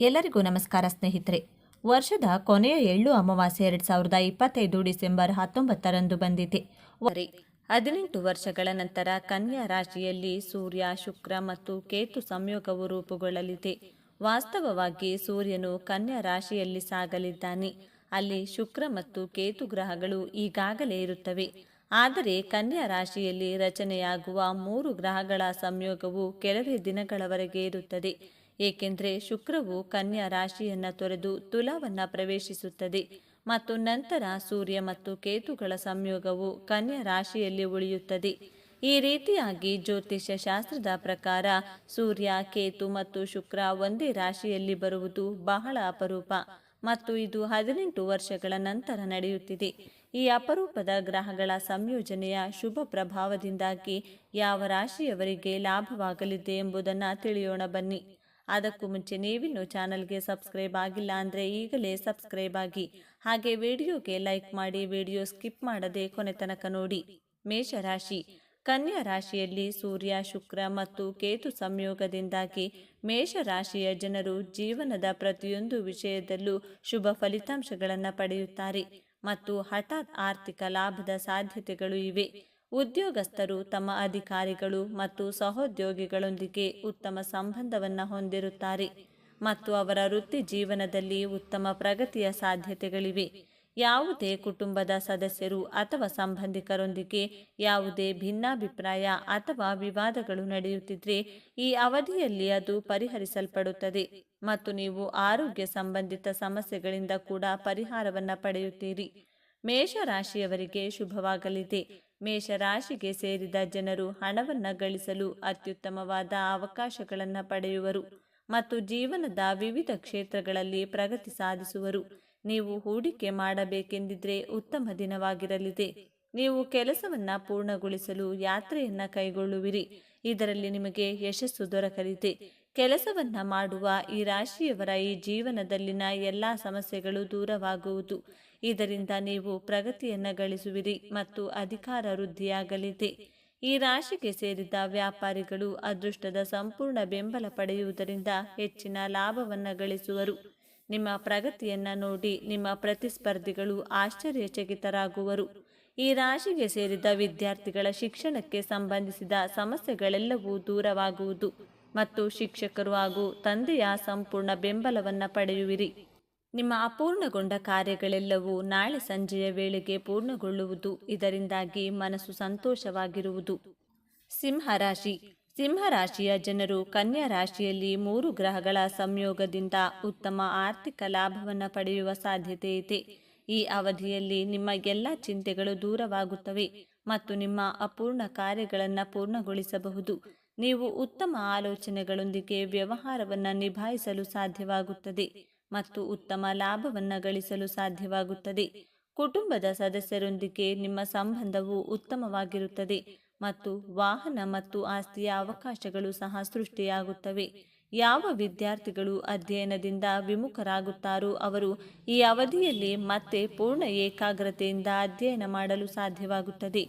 ಎಲ್ಲರಿಗೂ ನಮಸ್ಕಾರ ಸ್ನೇಹಿತರೆ. ವರ್ಷದ ಕೊನೆಯ ಎಳ್ಳು ಅಮಾವಾಸ್ಯೆ ಎರಡು ಸಾವಿರದ ಇಪ್ಪತ್ತೈದು ಡಿಸೆಂಬರ್ ಹತ್ತೊಂಬತ್ತರಂದು ಬಂದಿದೆ. ಹದಿನೆಂಟು ವರ್ಷಗಳ ನಂತರ ಕನ್ಯಾ ರಾಶಿಯಲ್ಲಿ ಸೂರ್ಯ, ಶುಕ್ರ ಮತ್ತು ಕೇತು ಸಂಯೋಗವು ರೂಪುಗೊಳ್ಳಲಿದೆ. ವಾಸ್ತವವಾಗಿ ಸೂರ್ಯನು ಕನ್ಯಾ ರಾಶಿಯಲ್ಲಿ ಸಾಗಲಿದ್ದಾನೆ. ಅಲ್ಲಿ ಶುಕ್ರ ಮತ್ತು ಕೇತು ಗ್ರಹಗಳು ಈಗಾಗಲೇ ಇರುತ್ತವೆ. ಆದರೆ ಕನ್ಯಾ ರಾಶಿಯಲ್ಲಿ ರಚನೆಯಾಗುವ ಮೂರು ಗ್ರಹಗಳ ಸಂಯೋಗವು ಕೆಲವೇ ದಿನಗಳವರೆಗೆ ಇರುತ್ತದೆ. ಏಕೆಂದರೆ ಶುಕ್ರವು ಕನ್ಯಾ ರಾಶಿಯನ್ನು ತೊರೆದು ತುಲಾವನ್ನು ಪ್ರವೇಶಿಸುತ್ತದೆ. ಮತ್ತು ನಂತರ ಸೂರ್ಯ ಮತ್ತು ಕೇತುಗಳ ಸಂಯೋಗವು ಕನ್ಯಾ ರಾಶಿಯಲ್ಲಿ ಉಳಿಯುತ್ತದೆ. ಈ ರೀತಿಯಾಗಿ ಜ್ಯೋತಿಷ್ಯ ಶಾಸ್ತ್ರದ ಪ್ರಕಾರ ಸೂರ್ಯ, ಕೇತು ಮತ್ತು ಶುಕ್ರ ಒಂದೇ ರಾಶಿಯಲ್ಲಿ ಬರುವುದು ಬಹಳ ಅಪರೂಪ. ಮತ್ತು ಇದು ಹದಿನೆಂಟು ವರ್ಷಗಳ ನಂತರ ನಡೆಯುತ್ತಿದೆ. ಈ ಅಪರೂಪದ ಗ್ರಹಗಳ ಸಂಯೋಜನೆಯ ಶುಭ ಪ್ರಭಾವದಿಂದಾಗಿ ಯಾವ ರಾಶಿಯವರಿಗೆ ಲಾಭವಾಗಲಿದೆ ಎಂಬುದನ್ನು ತಿಳಿಯೋಣ ಬನ್ನಿ. ಅದಕ್ಕೂ ಮುಂಚೆ ನೀವಿನ್ನು ಚಾನಲ್ಗೆ ಸಬ್ಸ್ಕ್ರೈಬ್ ಆಗಿಲ್ಲ ಅಂದರೆ ಈಗಲೇ ಸಬ್ಸ್ಕ್ರೈಬ್ ಆಗಿ. ಹಾಗೆ ವಿಡಿಯೋಗೆ ಲೈಕ್ ಮಾಡಿ ವಿಡಿಯೋ ಸ್ಕಿಪ್ ಮಾಡದೆ ಕೊನೆ ತನಕ ನೋಡಿ. ಮೇಷರಾಶಿ. ಕನ್ಯಾ ರಾಶಿಯಲ್ಲಿ ಸೂರ್ಯ, ಶುಕ್ರ ಮತ್ತು ಕೇತು ಸಂಯೋಗದಿಂದಾಗಿ ಮೇಷರಾಶಿಯ ಜನರು ಜೀವನದ ಪ್ರತಿಯೊಂದು ವಿಷಯದಲ್ಲೂ ಶುಭ ಫಲಿತಾಂಶಗಳನ್ನು ಪಡೆಯುತ್ತಾರೆ. ಮತ್ತು ಹಠಾತ್ ಆರ್ಥಿಕ ಲಾಭದ ಸಾಧ್ಯತೆಗಳು ಇವೆ. ಉದ್ಯೋಗಸ್ಥರು ತಮ್ಮ ಅಧಿಕಾರಿಗಳು ಮತ್ತು ಸಹೋದ್ಯೋಗಿಗಳೊಂದಿಗೆ ಉತ್ತಮ ಸಂಬಂಧವನ್ನು ಹೊಂದಿರುತ್ತಾರೆ ಮತ್ತು ಅವರ ವೃತ್ತಿ ಜೀವನದಲ್ಲಿ ಉತ್ತಮ ಪ್ರಗತಿಯ ಸಾಧ್ಯತೆಗಳಿವೆ. ಯಾವುದೇ ಕುಟುಂಬದ ಸದಸ್ಯರು ಅಥವಾ ಸಂಬಂಧಿಕರೊಂದಿಗೆ ಯಾವುದೇ ಭಿನ್ನಾಭಿಪ್ರಾಯ ಅಥವಾ ವಿವಾದಗಳು ನಡೆಯುತ್ತಿದ್ದರೆ ಈ ಅವಧಿಯಲ್ಲಿ ಅದು ಪರಿಹರಿಸಲ್ಪಡುತ್ತದೆ ಮತ್ತು ನೀವು ಆರೋಗ್ಯ ಸಂಬಂಧಿತ ಸಮಸ್ಯೆಗಳಿಂದ ಕೂಡ ಪರಿಹಾರವನ್ನು ಪಡೆಯುತ್ತೀರಿ. ಮೇಷರಾಶಿಯವರಿಗೆ ಶುಭವಾಗಲಿದೆ. ಮೇಷರಾಶಿಗೆ ಸೇರಿದ ಜನರು ಹಣವನ್ನು ಗಳಿಸಲು ಅತ್ಯುತ್ತಮವಾದ ಅವಕಾಶಗಳನ್ನು ಪಡೆಯುವರು ಮತ್ತು ಜೀವನದ ವಿವಿಧ ಕ್ಷೇತ್ರಗಳಲ್ಲಿ ಪ್ರಗತಿ ಸಾಧಿಸುವರು. ನೀವು ಹೂಡಿಕೆ ಮಾಡಬೇಕೆಂದಿದ್ರೆ ಉತ್ತಮ ದಿನವಾಗಿರಲಿದೆ. ನೀವು ಕೆಲಸವನ್ನು ಪೂರ್ಣಗೊಳಿಸಲು ಯಾತ್ರೆಯನ್ನು ಕೈಗೊಳ್ಳುವಿರಿ. ಇದರಲ್ಲಿ ನಿಮಗೆ ಯಶಸ್ಸು ದೊರಕಲಿದೆ. ಕೆಲಸವನ್ನ ಮಾಡುವ ಈ ರಾಶಿಯವರ ಈ ಜೀವನದಲ್ಲಿನ ಎಲ್ಲ ಸಮಸ್ಯೆಗಳು ದೂರವಾಗುವುದು. ಇದರಿಂದ ನೀವು ಪ್ರಗತಿಯನ್ನು ಗಳಿಸುವಿರಿ ಮತ್ತು ಅಧಿಕಾರ ವೃದ್ಧಿಯಾಗಲಿದೆ. ಈ ರಾಶಿಗೆ ಸೇರಿದ ವ್ಯಾಪಾರಿಗಳು ಅದೃಷ್ಟದ ಸಂಪೂರ್ಣ ಬೆಂಬಲ ಪಡೆಯುವುದರಿಂದ ಹೆಚ್ಚಿನ ಲಾಭವನ್ನು ಗಳಿಸುವರು. ನಿಮ್ಮ ಪ್ರಗತಿಯನ್ನು ನೋಡಿ ನಿಮ್ಮ ಪ್ರತಿಸ್ಪರ್ಧಿಗಳು ಆಶ್ಚರ್ಯಚಕಿತರಾಗುವರು. ಈ ರಾಶಿಗೆ ಸೇರಿದ ವಿದ್ಯಾರ್ಥಿಗಳ ಶಿಕ್ಷಣಕ್ಕೆ ಸಂಬಂಧಿಸಿದ ಸಮಸ್ಯೆಗಳೆಲ್ಲವೂ ದೂರವಾಗುವುದು ಮತ್ತು ಶಿಕ್ಷಕರು ಹಾಗೂ ತಂದೆಯ ಸಂಪೂರ್ಣ ಬೆಂಬಲವನ್ನು ಪಡೆಯುವಿರಿ. ನಿಮ್ಮ ಅಪೂರ್ಣಗೊಂಡ ಕಾರ್ಯಗಳೆಲ್ಲವೂ ನಾಳೆ ಸಂಜೆಯ ವೇಳೆಗೆ ಪೂರ್ಣಗೊಳ್ಳುವುದು. ಇದರಿಂದಾಗಿ ಮನಸ್ಸು ಸಂತೋಷವಾಗಿರುವುದು. ಸಿಂಹರಾಶಿ. ಸಿಂಹರಾಶಿಯ ಜನರು ಕನ್ಯಾ ರಾಶಿಯಲ್ಲಿ ಮೂರು ಗ್ರಹಗಳ ಸಂಯೋಗದಿಂದ ಉತ್ತಮ ಆರ್ಥಿಕ ಲಾಭವನ್ನು ಪಡೆಯುವ ಸಾಧ್ಯತೆ ಇದೆ. ಈ ಅವಧಿಯಲ್ಲಿ ನಿಮ್ಮ ಎಲ್ಲ ಚಿಂತೆಗಳು ದೂರವಾಗುತ್ತವೆ ಮತ್ತು ನಿಮ್ಮ ಅಪೂರ್ಣ ಕಾರ್ಯಗಳನ್ನು ಪೂರ್ಣಗೊಳಿಸಬಹುದು. ನೀವು ಉತ್ತಮ ಆಲೋಚನೆಗಳೊಂದಿಗೆ ವ್ಯವಹಾರವನ್ನು ನಿಭಾಯಿಸಲು ಸಾಧ್ಯವಾಗುತ್ತದೆ. ಮತ್ತು ಉತ್ತಮ ಲಾಭವನ್ನು ಗಳಿಸಲು ಸಾಧ್ಯವಾಗುತ್ತದೆ. ಕುಟುಂಬದ ಸದಸ್ಯರೊಂದಿಗೆ ನಿಮ್ಮ ಸಂಬಂಧವು ಉತ್ತಮವಾಗಿರುತ್ತದೆ ಮತ್ತು ವಾಹನ ಮತ್ತು ಆಸ್ತಿಯ ಅವಕಾಶಗಳು ಸಹ ಸೃಷ್ಟಿಯಾಗುತ್ತವೆ. ಯಾವ ವಿದ್ಯಾರ್ಥಿಗಳು ಅಧ್ಯಯನದಿಂದ ವಿಮುಖರಾಗುತ್ತಾರೋ ಅವರು ಈ ಅವಧಿಯಲ್ಲಿ ಮತ್ತೆ ಪೂರ್ಣ ಏಕಾಗ್ರತೆಯಿಂದ ಅಧ್ಯಯನ ಮಾಡಲು ಸಾಧ್ಯವಾಗುತ್ತದೆ.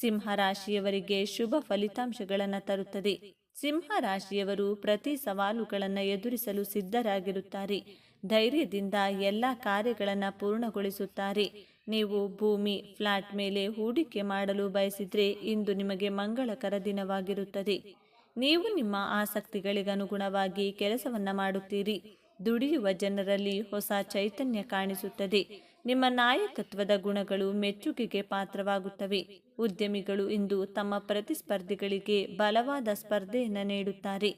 ಸಿಂಹ ರಾಶಿಯವರಿಗೆ ಶುಭ ಫಲಿತಾಂಶಗಳನ್ನು ತರುತ್ತದೆ. ಸಿಂಹ ರಾಶಿಯವರು ಪ್ರತಿ ಸವಾಲುಗಳನ್ನು ಎದುರಿಸಲು ಸಿದ್ಧರಾಗಿರುತ್ತಾರೆ. ಧೈರ್ಯದಿಂದ ಎಲ್ಲ ಕಾರ್ಯಗಳನ್ನು ಪೂರ್ಣಗೊಳಿಸುತ್ತಾರೆ. ನೀವು ಭೂಮಿ, ಫ್ಲಾಟ್ ಮೇಲೆ ಹೂಡಿಕೆ ಮಾಡಲು ಬಯಸಿದರೆ ಇಂದು ನಿಮಗೆ ಮಂಗಳಕರ ದಿನವಾಗಿರುತ್ತದೆ. ನೀವು ನಿಮ್ಮ ಆಸಕ್ತಿಗಳಿಗನುಗುಣವಾಗಿ ಕೆಲಸವನ್ನು ಮಾಡುತ್ತೀರಿ. ದುಡಿಯುವ ಜನರಲ್ಲಿ ಹೊಸ ಚೈತನ್ಯ ಕಾಣಿಸುತ್ತದೆ. ನಿಮ್ಮ ನಾಯಕತ್ವದ ಗುಣಗಳು ಮೆಚ್ಚುಗೆಗೆ ಪಾತ್ರವಾಗುತ್ತವೆ. ಉದ್ಯಮಿಗಳು ಇಂದು ತಮ್ಮ ಪ್ರತಿಸ್ಪರ್ಧಿಗಳಿಗೆ ಬಲವಾದ ಸ್ಪರ್ಧೆಯನ್ನು ನೀಡುತ್ತಾರೆ.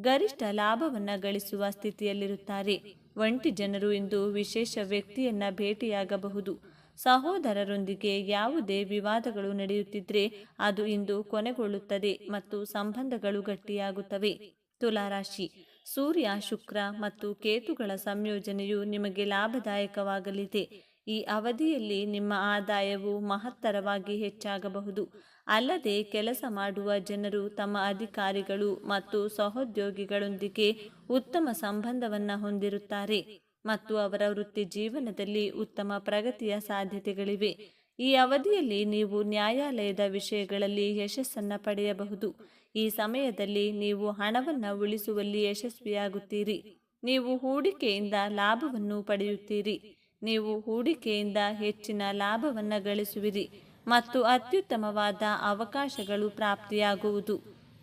ಗರಿಷ್ಠ ಲಾಭವನ್ನು ಗಳಿಸುವ ಸ್ಥಿತಿಯಲ್ಲಿರುತ್ತಾರೆ. ಒಂಟಿ ಜನರು ಇಂದು ವಿಶೇಷ ವ್ಯಕ್ತಿಯನ್ನ ಭೇಟಿಯಾಗಬಹುದು. ಸಹೋದರರೊಂದಿಗೆ ಯಾವುದೇ ವಿವಾದಗಳು ನಡೆಯುತ್ತಿದ್ರೆ ಅದು ಇಂದು ಕೊನೆಗೊಳ್ಳುತ್ತದೆ ಮತ್ತು ಸಂಬಂಧಗಳು ಗಟ್ಟಿಯಾಗುತ್ತವೆ. ತುಲಾರಾಶಿ. ಸೂರ್ಯ, ಶುಕ್ರ ಮತ್ತು ಕೇತುಗಳ ಸಂಯೋಜನೆಯು ನಿಮಗೆ ಲಾಭದಾಯಕವಾಗಲಿದೆ. ಈ ಅವಧಿಯಲ್ಲಿ ನಿಮ್ಮ ಆದಾಯವು ಮಹತ್ತರವಾಗಿ ಹೆಚ್ಚಾಗಬಹುದು. ಅಲ್ಲದೆ ಕೆಲಸ ಮಾಡುವ ಜನರು ತಮ್ಮ ಅಧಿಕಾರಿಗಳು ಮತ್ತು ಸಹೋದ್ಯೋಗಿಗಳೊಂದಿಗೆ ಉತ್ತಮ ಸಂಬಂಧವನ್ನು ಹೊಂದಿರುತ್ತಾರೆ ಮತ್ತು ಅವರ ವೃತ್ತಿ ಜೀವನದಲ್ಲಿ ಉತ್ತಮ ಪ್ರಗತಿಯ ಸಾಧ್ಯತೆಗಳಿವೆ. ಈ ಅವಧಿಯಲ್ಲಿ ನೀವು ನ್ಯಾಯಾಲಯದ ವಿಷಯಗಳಲ್ಲಿ ಯಶಸ್ಸನ್ನು ಪಡೆಯಬಹುದು. ಈ ಸಮಯದಲ್ಲಿ ನೀವು ಹಣವನ್ನು ಉಳಿಸುವಲ್ಲಿ ಯಶಸ್ವಿಯಾಗುತ್ತೀರಿ. ನೀವು ಹೂಡಿಕೆಯಿಂದ ಲಾಭವನ್ನು ಪಡೆಯುತ್ತೀರಿ. ನೀವು ಹೂಡಿಕೆಯಿಂದ ಹೆಚ್ಚಿನ ಲಾಭವನ್ನು ಗಳಿಸುವಿರಿ. ಮತ್ತು ಅತ್ಯುತ್ತಮವಾದ ಅವಕಾಶಗಳು ಪ್ರಾಪ್ತಿಯಾಗುವುದು.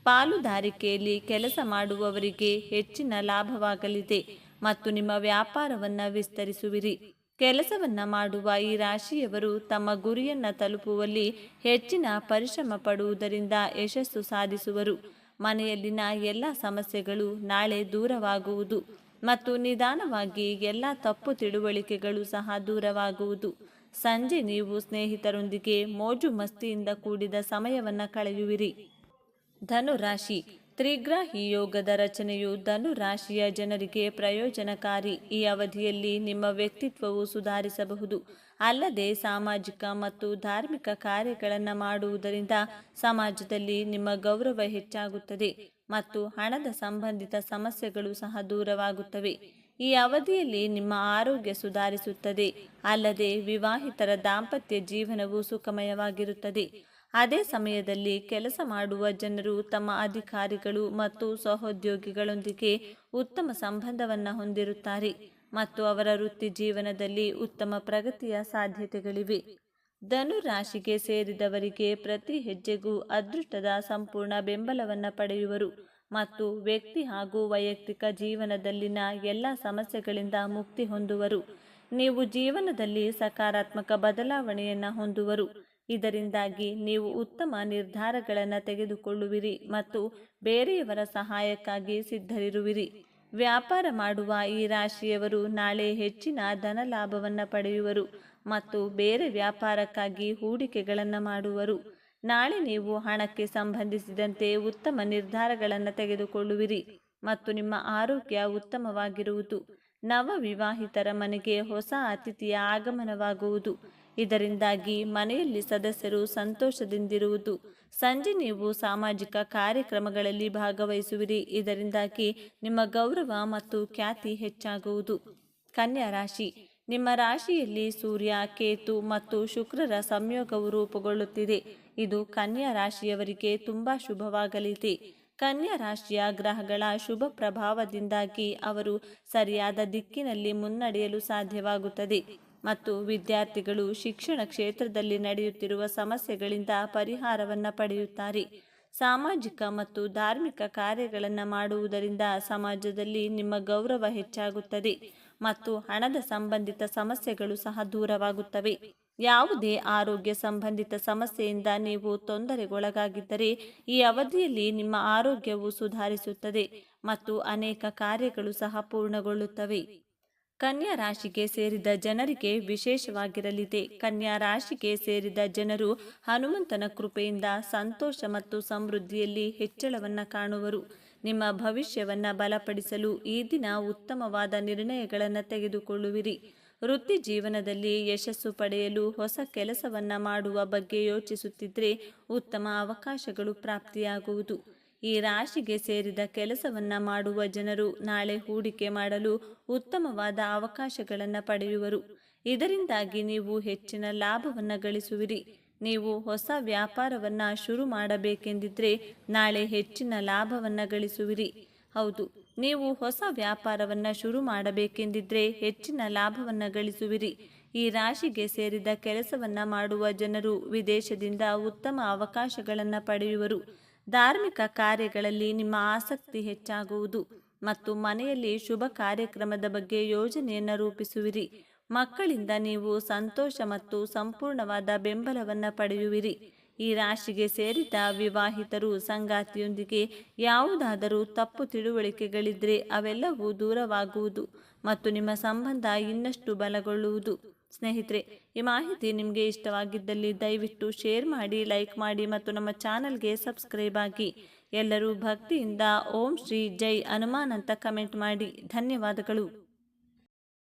ಪಾಲುದಾರಿಕೆಯಲ್ಲಿ ಕೆಲಸ ಮಾಡುವವರಿಗೆ ಹೆಚ್ಚಿನ ಲಾಭವಾಗಲಿದೆ ಮತ್ತು ನಿಮ್ಮ ವ್ಯಾಪಾರವನ್ನು ವಿಸ್ತರಿಸುವಿರಿ. ಕೆಲಸವನ್ನ ಮಾಡುವ ಈ ರಾಶಿಯವರು ತಮ್ಮ ಗುರಿಯನ್ನ ತಲುಪುವಲ್ಲಿ ಹೆಚ್ಚಿನ ಪರಿಶ್ರಮ ಪಡುವುದರಿಂದ ಯಶಸ್ಸು ಸಾಧಿಸುವರು. ಮನೆಯಲ್ಲಿನ ಎಲ್ಲ ಸಮಸ್ಯೆಗಳು ನಾಳೆ ದೂರವಾಗುವುದು ಮತ್ತು ನಿಧಾನವಾಗಿ ಎಲ್ಲ ತಪ್ಪು ತಿಳುವಳಿಕೆಗಳು ಸಹ ದೂರವಾಗುವುದು. ಸಂಜೆ ನೀವು ಸ್ನೇಹಿತರೊಂದಿಗೆ ಮೋಜು ಮಸ್ತಿಯಿಂದ ಕೂಡಿದ ಸಮಯವನ್ನು ಕಳೆಯುವಿರಿ. ಧನುರಾಶಿ, ತ್ರಿಗ್ರಾಹಿ ಯೋಗದ ರಚನೆಯು ಧನು ರಾಶಿಯ ಜನರಿಗೆ ಪ್ರಯೋಜನಕಾರಿ. ಈ ಅವಧಿಯಲ್ಲಿ ನಿಮ್ಮ ವ್ಯಕ್ತಿತ್ವವು ಸುಧಾರಿಸಬಹುದು. ಅಲ್ಲದೆ ಸಾಮಾಜಿಕ ಮತ್ತು ಧಾರ್ಮಿಕ ಕಾರ್ಯಗಳನ್ನು ಮಾಡುವುದರಿಂದ ಸಮಾಜದಲ್ಲಿ ನಿಮ್ಮ ಗೌರವ ಹೆಚ್ಚಾಗುತ್ತದೆ ಮತ್ತು ಹಣದ ಸಂಬಂಧಿತ ಸಮಸ್ಯೆಗಳು ಸಹ ದೂರವಾಗುತ್ತವೆ. ಈ ಅವಧಿಯಲ್ಲಿ ನಿಮ್ಮ ಆರೋಗ್ಯ ಸುಧಾರಿಸುತ್ತದೆ. ಅಲ್ಲದೆ ವಿವಾಹಿತರ ದಾಂಪತ್ಯ ಜೀವನವು ಸುಖಮಯವಾಗಿರುತ್ತದೆ. ಅದೇ ಸಮಯದಲ್ಲಿ ಕೆಲಸ ಮಾಡುವ ಜನರು ತಮ್ಮ ಅಧಿಕಾರಿಗಳು ಮತ್ತು ಸಹೋದ್ಯೋಗಿಗಳೊಂದಿಗೆ ಉತ್ತಮ ಸಂಬಂಧವನ್ನು ಹೊಂದಿರುತ್ತಾರೆ ಮತ್ತು ಅವರ ವೃತ್ತಿ ಜೀವನದಲ್ಲಿ ಉತ್ತಮ ಪ್ರಗತಿಯ ಸಾಧ್ಯತೆಗಳಿವೆ. ಧನು ರಾಶಿಗೆ ಸೇರಿದವರಿಗೆ ಪ್ರತಿ ಹೆಜ್ಜೆಗೂ ಅದೃಷ್ಟದ ಸಂಪೂರ್ಣ ಬೆಂಬಲವನ್ನು ಪಡೆಯುವರು. ಮತ್ತು ವ್ಯಕ್ತಿ ಹಾಗೂ ವೈಯಕ್ತಿಕ ಜೀವನದಲ್ಲಿನ ಎಲ್ಲ ಸಮಸ್ಯೆಗಳಿಂದ ಮುಕ್ತಿ ಹೊಂದುವರು. ನೀವು ಜೀವನದಲ್ಲಿ ಸಕಾರಾತ್ಮಕ ಬದಲಾವಣೆಯನ್ನು ಹೊಂದುವರು. ಇದರಿಂದಾಗಿ ನೀವು ಉತ್ತಮ ನಿರ್ಧಾರಗಳನ್ನು ತೆಗೆದುಕೊಳ್ಳುವಿರಿ ಮತ್ತು ಬೇರೆಯವರ ಸಹಾಯಕ್ಕಾಗಿ ಸಿದ್ಧರಿರುವಿರಿ. ವ್ಯಾಪಾರ ಮಾಡುವ ಈ ರಾಶಿಯವರು ನಾಳೆ ಹೆಚ್ಚಿನ ಧನ ಲಾಭವನ್ನು ಪಡೆಯುವರು ಮತ್ತು ಬೇರೆ ವ್ಯಾಪಾರಕ್ಕಾಗಿ ಹೂಡಿಕೆಗಳನ್ನು ಮಾಡುವರು. ನಾಳೆ ನೀವು ಹಣಕ್ಕೆ ಸಂಬಂಧಿಸಿದಂತೆ ಉತ್ತಮ ನಿರ್ಧಾರಗಳನ್ನು ತೆಗೆದುಕೊಳ್ಳುವಿರಿ ಮತ್ತು ನಿಮ್ಮ ಆರೋಗ್ಯ ಉತ್ತಮವಾಗಿರುವುದು. ನವ ವಿವಾಹಿತರ ಮನೆಗೆ ಹೊಸ ಅತಿಥಿಯ ಆಗಮನವಾಗುವುದು. ಇದರಿಂದಾಗಿ ಮನೆಯಲ್ಲಿ ಸದಸ್ಯರು ಸಂತೋಷದಿಂದಿರುವುದು. ಸಂಜೆ ನೀವು ಸಾಮಾಜಿಕ ಕಾರ್ಯಕ್ರಮಗಳಲ್ಲಿ ಭಾಗವಹಿಸುವಿರಿ. ಇದರಿಂದಾಗಿ ನಿಮ್ಮ ಗೌರವ ಮತ್ತು ಖ್ಯಾತಿ ಹೆಚ್ಚಾಗುವುದು. ಕನ್ಯಾ ರಾಶಿ. ನಿಮ್ಮ ರಾಶಿಯಲ್ಲಿ ಸೂರ್ಯ, ಕೇತು ಮತ್ತು ಶುಕ್ರರ ಸಂಯೋಗವು ರೂಪುಗೊಳ್ಳುತ್ತಿದೆ. ಇದು ಕನ್ಯಾ ರಾಶಿಯವರಿಗೆ ತುಂಬಾ ಶುಭವಾಗಲಿದೆ. ಕನ್ಯಾ ರಾಶಿಯ ಗ್ರಹಗಳ ಶುಭ ಪ್ರಭಾವದಿಂದಾಗಿ ಅವರು ಸರಿಯಾದ ದಿಕ್ಕಿನಲ್ಲಿ ಮುನ್ನಡೆಯಲು ಸಾಧ್ಯವಾಗುತ್ತದೆ. ಮತ್ತು ವಿದ್ಯಾರ್ಥಿಗಳು ಶಿಕ್ಷಣ ಕ್ಷೇತ್ರದಲ್ಲಿ ನಡೆಯುತ್ತಿರುವ ಸಮಸ್ಯೆಗಳಿಂದ ಪರಿಹಾರವನ್ನು ಪಡೆಯುತ್ತಾರೆ. ಸಾಮಾಜಿಕ ಮತ್ತು ಧಾರ್ಮಿಕ ಕಾರ್ಯಗಳನ್ನು ಮಾಡುವುದರಿಂದ ಸಮಾಜದಲ್ಲಿ ನಿಮ್ಮ ಗೌರವ ಹೆಚ್ಚಾಗುತ್ತದೆ ಮತ್ತು ಹಣದ ಸಂಬಂಧಿತ ಸಮಸ್ಯೆಗಳು ಸಹ ದೂರವಾಗುತ್ತವೆ. ಯಾವುದೇ ಆರೋಗ್ಯ ಸಂಬಂಧಿತ ಸಮಸ್ಯೆಯಿಂದ ನೀವು ತೊಂದರೆಗೊಳಗಾಗಿದ್ದರೆ ಈ ಅವಧಿಯಲ್ಲಿ ನಿಮ್ಮ ಆರೋಗ್ಯವು ಸುಧಾರಿಸುತ್ತದೆ ಮತ್ತು ಅನೇಕ ಕಾರ್ಯಗಳು ಸಹ ಪೂರ್ಣಗೊಳ್ಳುತ್ತವೆ. ಕನ್ಯಾ ರಾಶಿಗೆ ಸೇರಿದ ಜನರಿಗೆ ವಿಶೇಷವಾಗಿರಲಿದೆ. ಕನ್ಯಾ ರಾಶಿಗೆ ಸೇರಿದ ಜನರು ಹನುಮಂತನ ಕೃಪೆಯಿಂದ ಸಂತೋಷ ಮತ್ತು ಸಮೃದ್ಧಿಯಲ್ಲಿ ಹೆಚ್ಚಳವನ್ನು ಕಾಣುವರು. ನಿಮ್ಮ ಭವಿಷ್ಯವನ್ನು ಬಲಪಡಿಸಲು ಈ ದಿನ ಉತ್ತಮವಾದ ನಿರ್ಣಯಗಳನ್ನು ತೆಗೆದುಕೊಳ್ಳುವಿರಿ. ವೃತ್ತಿ ಜೀವನದಲ್ಲಿ ಯಶಸ್ಸು ಪಡೆಯಲು ಹೊಸ ಕೆಲಸವನ್ನು ಮಾಡುವ ಬಗ್ಗೆ ಯೋಚಿಸುತ್ತಿದ್ದರೆ ಉತ್ತಮ ಅವಕಾಶಗಳು ಪ್ರಾಪ್ತಿಯಾಗುವುದು. ಈ ರಾಶಿಗೆ ಸೇರಿದ ಕೆಲಸವನ್ನು ಮಾಡುವ ಜನರು ನಾಳೆ ಹೂಡಿಕೆ ಮಾಡಲು ಉತ್ತಮವಾದ ಅವಕಾಶಗಳನ್ನು ಪಡೆಯುವರು. ಇದರಿಂದಾಗಿ ನೀವು ಹೆಚ್ಚಿನ ಲಾಭವನ್ನು ಗಳಿಸುವಿರಿ. ನೀವು ಹೊಸ ವ್ಯಾಪಾರವನ್ನು ಶುರು ಮಾಡಬೇಕೆಂದಿದ್ದರೆ ನಾಳೆ ಹೆಚ್ಚಿನ ಲಾಭವನ್ನು ಗಳಿಸುವಿರಿ. ಹೌದು. ನೀವು ಹೊಸ ವ್ಯಾಪಾರವನ್ನು ಶುರು ಮಾಡಬೇಕೆಂದಿದ್ರೆ ಹೆಚ್ಚಿನ ಲಾಭವನ್ನು ಗಳಿಸುವಿರಿ. ಈ ರಾಶಿಗೆ ಸೇರಿದ ಕೆಲಸವನ್ನ ಮಾಡುವ ಜನರು ವಿದೇಶದಿಂದ ಉತ್ತಮ ಅವಕಾಶಗಳನ್ನು ಪಡೆಯುವರು. ಧಾರ್ಮಿಕ ಕಾರ್ಯಗಳಲ್ಲಿ ನಿಮ್ಮ ಆಸಕ್ತಿ ಹೆಚ್ಚಾಗುವುದು ಮತ್ತು ಮನೆಯಲ್ಲಿ ಶುಭ ಕಾರ್ಯಕ್ರಮದ ಬಗ್ಗೆ ಯೋಜನೆಯನ್ನು ರೂಪಿಸುವಿರಿ. ಮಕ್ಕಳಿಂದ ನೀವು ಸಂತೋಷ ಮತ್ತು ಸಂಪೂರ್ಣವಾದ ಬೆಂಬಲವನ್ನು ಪಡೆಯುವಿರಿ. ಈ ರಾಶಿಗೆ ಸೇರಿದ ವಿವಾಹಿತರು ಸಂಗಾತಿಯೊಂದಿಗೆ ಯಾವುದಾದರೂ ತಪ್ಪು ತಿಳುವಳಿಕೆಗಳಿದ್ರೆ ಅವೆಲ್ಲವೂ ದೂರವಾಗುವುದು ಮತ್ತು ನಿಮ್ಮ ಸಂಬಂಧ ಇನ್ನಷ್ಟು ಬಲಗೊಳ್ಳುವುದು. ಸ್ನೇಹಿತರೆ, ಈ ಮಾಹಿತಿ ನಿಮಗೆ ಇಷ್ಟವಾಗಿದ್ದಲ್ಲಿ ದಯವಿಟ್ಟು ಶೇರ್ ಮಾಡಿ, ಲೈಕ್ ಮಾಡಿ ಮತ್ತು ನಮ್ಮ ಚಾನಲ್ಗೆ ಸಬ್ಸ್ಕ್ರೈಬ್ ಆಗಿ. ಎಲ್ಲರೂ ಭಕ್ತಿಯಿಂದ ಓಂ ಶ್ರೀ ಜೈ ಹನುಮಾನ್ ಅಂತ ಕಮೆಂಟ್ ಮಾಡಿ. ಧನ್ಯವಾದಗಳು.